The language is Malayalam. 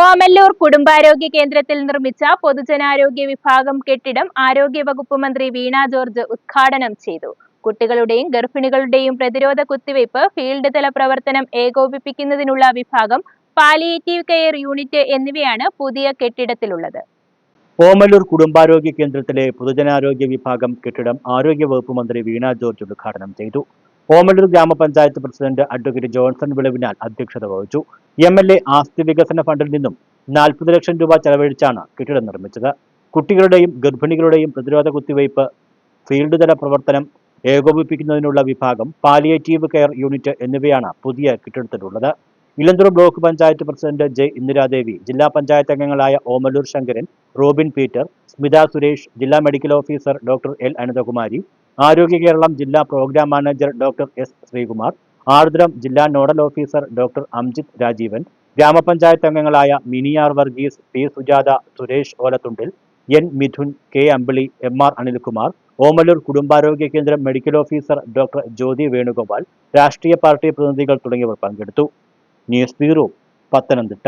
ഓമല്ലൂർ കുടുംബാരോഗ്യ കേന്ദ്രത്തിൽ നിർമ്മിച്ച പൊതുജനാരോഗ്യ വിഭാഗം കെട്ടിടം ആരോഗ്യ വകുപ്പ് മന്ത്രി വീണ ജോർജ് ഉദ്ഘാടനം ചെയ്തു. കുട്ടികളുടെയും ഗർഭിണികളുടെയും പ്രതിരോധ കുത്തിവയ്പ് ഫീൽഡ് തല പ്രവർത്തനം ഏകോപിപ്പിക്കുന്നതിനുള്ള വിഭാഗം പാലിയേറ്റീവ് കെയർ യൂണിറ്റ് എന്നിവയാണ് പുതിയ കെട്ടിടത്തിലുള്ളത്. ഓമല്ലൂർ കുടുംബാരോഗ്യ കേന്ദ്രത്തിലെ പൊതുജനാരോഗ്യ വിഭാഗം കെട്ടിടം ആരോഗ്യ വകുപ്പ് മന്ത്രി വീണ ജോർജ് ഉദ്ഘാടനം ചെയ്തു. ഓമല്ലൂർ ഗ്രാമപഞ്ചായത്ത് പ്രസിഡന്റ് അഡ്വക്കേറ്റ് ജോൺസൺ വിളവിനാൽ അധ്യക്ഷത വഹിച്ചു. എം എൽ എ ആസ്തി വികസന ഫണ്ടിൽ നിന്നും നാൽപ്പത് ലക്ഷം രൂപ ചെലവഴിച്ചാണ് കെട്ടിടം നിർമ്മിച്ചത്. കുട്ടികളുടെയും ഗർഭിണികളുടെയും പ്രതിരോധ കുത്തിവയ്പ് ഫീൽഡ് തല പ്രവർത്തനം ഏകോപിപ്പിക്കുന്നതിനുള്ള വിഭാഗം പാലിയേറ്റീവ് കെയർ യൂണിറ്റ് എന്നിവയാണ് പുതിയ കെട്ടിടത്തിലുള്ളത്. Elanthoor block panchayat president J Indiradevi ജില്ലാ പഞ്ചായത്ത് അംഗങ്ങളായ ഓമല്ലൂർ ശങ്കരൻ റോബിൻ പീറ്റർ സ്മിത സുരേഷ് ജില്ലാ medical officer doctor L Ananthakumari ആരോഗ്യ കേരളം ജില്ലാ programme manager doctor S Sreekumar Ardram ജില്ലാ nodal officer doctor Amjith Rajeevan ഗ്രാമപഞ്ചായത്ത് അംഗങ്ങളായ Miniyar Varghese P Sujatha Suresh Olathundil N Mithun K Ambili M R Anilkumar Omalur കുടുംബാരോഗ്യ കേന്ദ്രം medical officer doctor Jyothi Venugopal രാഷ്ട്രീയ പാർട്ടി പ്രതിനിധികൾ തുടങ്ങിയവർ പങ്കെടുത്തു. News bureau Pathanamthitta.